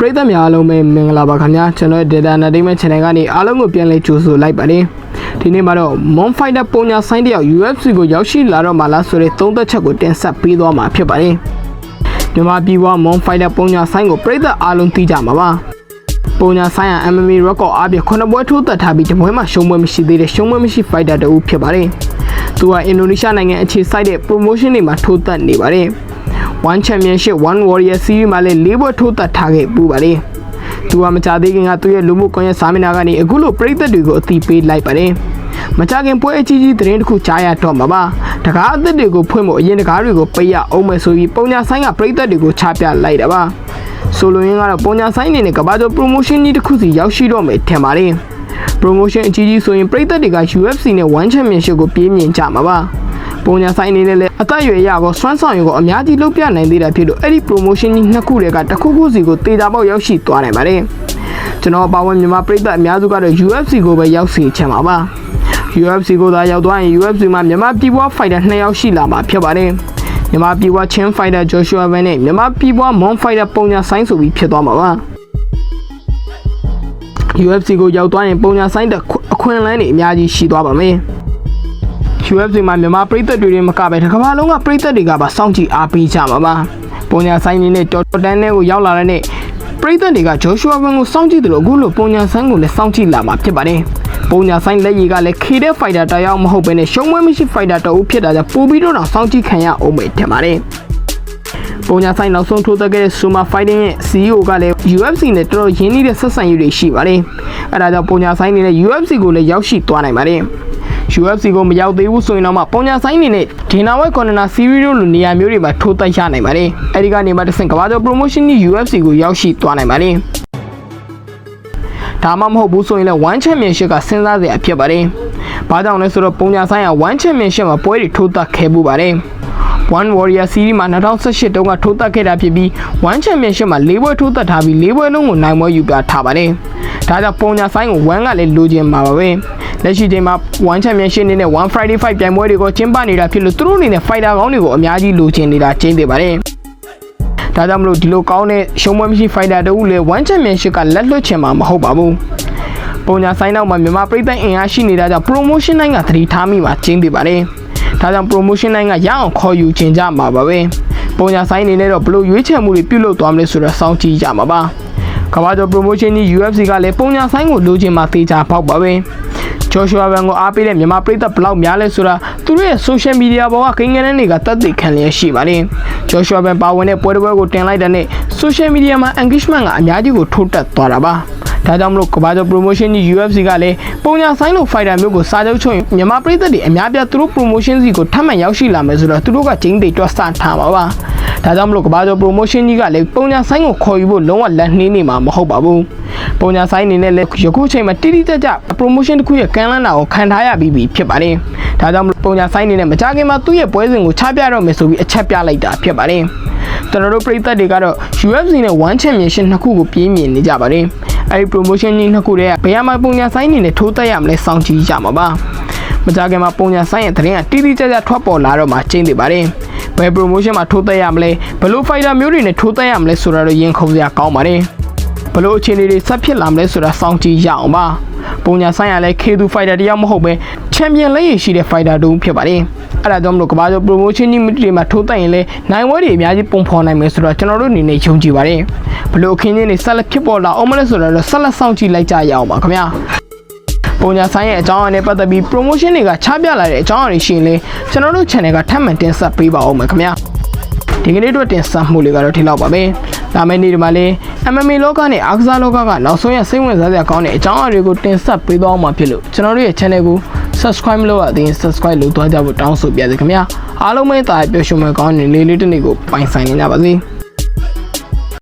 ပရိသတ်များအားလုံးပဲမင်္ဂလာပါခင်ဗျာကျွန်တော်ရဲ့ Data Entertainment Channel ကနေအားလုံးကိုပြန်လည်ကြိုဆိုလိုက်ပါတယ်ဒီနေ့မှာတော့ Mon Fighter ပုံညာဆိုင်တယောက် UFC ကိုရောက်ရှိလာတော့မှလားဆိုတဲ့သုံးသက်ချက်ကိုတင်ဆက်ပေးသွားမှာဖြစ်ပါတယ်မြန်မာပြည်က Mon Fighter ပုံညာဆိုင်ကိုပရိသတ်အားလုံးသိကြမှာပါပုံညာဆိုင်က MMA record အပြင်ခုနှစ်ပွဲထိုးသက်ထားပြီးတပွဲမှာရှုံးပွဲမရှိသေးတဲ့ရှုံးပွဲမရှိ fighter တူဖြစ်ပါတယ်သူကအင်ဒိုနီးရှားနိုင်ငံအခြေစိုက်တဲ့ promotion တွေမှာထိုးသက်နေပါတယ် One Championship One Warrior Series မှာလည်း၄ဘွဲ့ထိုးသက်ထားခဲ့ပူပါတယ်။သူကမကြသေးခင်ကသူ့ရဲ့လူမှုကွန်ရက်စာမျက်နှာကနေအခုလိုပြည်သက်တွေကိုအသိပေးလိုက်ပါတယ်။မကြခင်ပွဲအကြီးကြီးသတင်းတစ်ခုကြားရတော့မှာပါ။တကားအသစ်တွေကိုဖွင့်ဖို့အရင်တကားတွေကိုပိတ်ရအောင်မယ်ဆိုပြီးပုံညာဆိုင်ကပြည်သက်တွေကိုချပြလိုက်တာပါ။ဆိုလိုရင်းကတော့ပုံညာဆိုင်နေနဲ့ကဘာကျော် promotion ကြီးတစ်ခုစီရောက်ရှိတော့မယ်ထင်ပါတယ်။ promotion အကြီးကြီးဆိုရင်ပြည်သက်တွေက UFC နဲ့ One Championship ကိုပြေးမြင်ကြမှာပါ။ ပုံညာဆိုင်အနေနဲ့လည်းအသက်အရွယ်ရကောစွမ်းဆောင်ရည်ကိုအများကြီးလုပ်ပြနိုင်သေးတာဖြစ်လို့အဲ့ဒီ promotion ကြီးနှစ်ခုတည်းကတစ်ခုခုစီကိုတေချာပေါက်ရောက်ရှိသွားနိုင်ပါတယ်ကျွန်တော်ပါဝင်မြန်မာပြည်သက်အများစုကတော့ UFC ကိုပဲရောက်စီချင်ပါပါ UFC ကိုသာရောက်သွားရင် UFC မှာမြန်မာပြည်ပွား fighter 2ယောက်ရှိလာမှာဖြစ်ပါတယ်မြန်မာပြည်ပွားချင်း fighter Joshua Van နဲ့မြန်မာပြည်ပွား Mon fighter ပုံညာဆိုင်ဆိုပြီးဖြစ်သွားမှာပါ UFC ကိုရောက်သွားရင်ပုံညာဆိုင်တဲ့အခွင့်အလမ်းတွေအများကြီးရှိသွားပါမယ် UFC မှာမြန်မာပြည်သက်တွေတွေမကပဲတစ်ကမ္ဘာလုံးကပြည်သက်တွေကပါစောင့်ကြည့်အားပေးကြမှာပါပုံညာဆိုင်နေနဲ့တော်တော်တန်းနဲ့ကိုရောက်လာတဲ့နေ့ပြည်သက်တွေကဂျိုရှူအာဝန်ကိုစောင့်ကြည့်တယ်လို့အခုလိုပုံညာဆိုင်ကိုလည်းစောင့်ကြည့်လာမှာဖြစ်ပါတယ်ပုံညာဆိုင်လက်ရည်ကလည်းခေတဲ့ဖိုက်တာတယောက်မဟုတ်ဘဲနဲ့ရှုံးမမရှိဖိုက်တာတအုပ်ဖြစ်တာကြောင့်ပိုပြီးတော့စောင့်ကြည့်ခံရအောင်ပဲထင်ပါတယ်ပုံညာဆိုင်နောက်ဆုံးထိုးသက်ခဲ့တဲ့ Suma Fighting ရဲ့ CEO ကလည်း UFC နဲ့တော်တော်ရင်းနှီးတဲ့ဆက်ဆံရေးတွေရှိပါတယ်။အဲဒါကြောင့်ပုံညာဆိုင်နေနဲ့ UFC ကိုလည်းရောက်ရှိသွားနိုင်ပါတယ်။ UFC ကိုမရောက်သေးဘူးဆိုရင်တော့မှပုံညာဆိုင်နေနဲ့ဒီနာဝက်ကွန်နနာစီရီတို့လိုနေရာမျိုးတွေမှာထိုးသက်ရနိုင်ပါတယ်။အဲဒီကနေမှတစ်ဆင့်ကမ္ဘာကျော် promotion ကြီး UFC ကိုရောက်ရှိသွားနိုင်ပါတယ်။ဒါမှမဟုတ်ဘူးဆိုရင်လည်း One Championship ကစဉ်းစားစရာဖြစ်ပါတယ်။ဘာကြောင့်လဲဆိုတော့ပုံညာဆိုင်က One Championship မှာပွဲတွေထိုးသက်ခဲ့မှုပါတယ်။ One Warrior Series မှာ2018တုန်းကထိုးသက်ခဲ့တာဖြစ်ပြီး One Championship မှာ၄ပွဲထိုးသက်ထားပြီး၄ပွဲလုံးကိုနိုင်ပွဲယူပြထားပါတယ်။ဒါကြောင့်ပုံညာဆိုင်ကို One ကလည်းလိုချင်မှာပါပဲ။လက်ရှိချိန်မှာ One Championship အနေနဲ့ One Friday Fight ပြိုင်ပွဲတွေကိုကျင်းပနေတာဖြစ်လို့သူတို့အနေနဲ့ fighter ကောင်းတွေကိုအများကြီးလိုချင်နေတာကျင်းနေပါတယ်။ဒါကြောင့်မလို့ဒီလိုကောင်းတဲ့ရှုံးပွဲမရှိ fighter တူလည်း One Championship ကလက်လွတ်ချင်မှာမဟုတ်ပါဘူး။ပုံညာဆိုင်နောက်မှာမြန်မာပြည်သက်အင်အားရှိနေတာကြောင့် promotion တိုင်းကသတိထားမိမှာကျင်းနေပါတယ်။ ဒါကြောင့် promotion တိုင်းကရအောင်ခေါ်ယူခြင်းကြမှာပါပဲ။ပုံညာဆိုင်အနေနဲ့တော့ဘလို့ရွေးချယ်မှုတွေပြုလုပ်သွားမလဲဆိုတော့စောင့်ကြည့်ကြမှာပါ။ကမ္ဘာကျော် promotion ကြီး UFC ကလည်းပုံညာဆိုင်ကိုလိုချင်မှသေချာပေါက်ပါပဲ။ဂျော်ရှူအာဗန်ကိုအားပေးတဲ့မြန်မာပြည်သက်ဘလောက်များလဲဆိုတာသူတို့ရဲ့ social media ပေါ်ကကိန်းဂဏန်းတွေကတတ်သိခံလျက်ရှိပါတယ်။ဂျော်ရှူအာဗန်ပါဝင်တဲ့ပွဲတစ်ပွဲကိုတင်လိုက်တဲ့နေ့ social media မှာ engagement ကအများကြီးကိုထိုးတက်သွားတာပါ။ ဒါကြောင့်မလို့ကဘာကျော် promotion ကြီး UFC ကလည်းပုံညာဆိုင်လို fighter မျိုးကိုစာချုပ်ချုပ်ရင်မြန်မာပြည်သက်တွေအများပြသူတို့ promotion စီကိုထပ်မံရောက်ရှိလာမယ်ဆိုတော့သူတို့ကဂျင်းတွေတွက်ဆထားမှာပါဒါကြောင့်မလို့ကဘာကျော် promotion ကြီးကလည်းပုံညာဆိုင်ကိုခေါ်ယူဖို့လုံးဝလက်နှင်းနေမှာမဟုတ်ပါဘူးပုံညာဆိုင်အနေနဲ့လည်းယခုချိန်မှာတိတိကျကျ promotion တစ်ခုရဲ့ကမ်းလှမ်းတာကိုခံထားရပြီးပြီဖြစ်ပါတယ်ဒါကြောင့်မလို့ပုံညာဆိုင်အနေနဲ့မကြခင်မှာသူ့ရဲ့ပွဲစဉ်ကိုချပြတော့မယ်ဆိုပြီးအချက်ပြလိုက်တာဖြစ်ပါတယ်ကျွန်တော်တို့ပြည်သက်တွေကတော့ UFC နဲ့ One Championship နှစ်ခုကိုပြင်းမြင်နေကြပါတယ် အဲဒီ promotion ကြီးနှစ်ခုတည်းကဘယ်မှာပုံညာဆိုင်နေနဲ့ထိုးတက်ရမလဲစောင့်ကြည့်ကြမှာပါမကြခင်မှာပုံညာဆိုင်ရဲ့သတင်းကတိတိကျကျထွက်ပေါ်လာတော့မှကျင်းနေပါတယ်ဘယ် promotion မှာထိုးတက်ရမလဲဘယ်လို fighter မျိုးတွေနဲ့ထိုးတက်ရမလဲဆိုတာတော့ရင်ခုန်စရာကောင်းပါတယ်ဘယ်လိုအခြေအနေတွေဆက်ဖြစ်လာမလဲဆိုတာစောင့်ကြည့်ရအောင်ပါ ပုံညာဆိုင်ကလည်း K2 fighter တယောက်မဟုတ်ပဲ champion လက်ရည်ရှိတဲ့ fighter တူဖြစ်ပါတယ်အဲ့ဒါကြောင့်မလို့ကဘာကျော် promotion ကြီးတွေမှာထိုးတက်ရင်လည်းနိုင်ဝဲတွေအများကြီးပုံဖော်နိုင်မယ်ဆိုတော့ကျွန်တော်တို့အနေနဲ့ယုံကြည်ပါတယ်ဘလို့အခင်းချင်းတွေဆက်လက်ဖြစ်ပေါ်လာအောင်မလဲဆိုတော့ဆက်လက်စောင့်ကြည့်လိုက်ကြရအောင်ပါခင်ဗျာပုံညာဆိုင်ရဲ့အကြောင်းအရာနဲ့ပတ်သက်ပြီး promotion တွေကချပြလာတဲ့အကြောင်းအရာတွေရှိရင်လေကျွန်တော်တို့ channel ကထပ်မံတင်ဆက်ပေးပါအောင်မယ်ခင်ဗျာဒီကနေ့တော့တင်ဆက်မှုလေးကတော့ဒီလောက်ပါပဲ ဒါမယ့်နေ့ဒီမှာလေး MMA လောကနဲ့အားကစားလောကကနောက်ဆုံးရစိတ်ဝင်စားစရာကောင်းတဲ့အကြောင်းအရာတွေကိုတင်ဆက်ပေးသွားမှာဖြစ်လို့ကျွန်တော်တို့ရဲ့ channel ကို subscribe မလုပ်ရသေးရင် subscribe လုပ်သွားကြဖို့တောင်းဆိုပါရစေခင်ဗျာအားလုံးပဲတာပျော်ရွှင်မဲ့ကောင်းတဲ့နေ့လေးတစ်နေ့ကိုပိုင်ဆိုင်နေကြပါစေ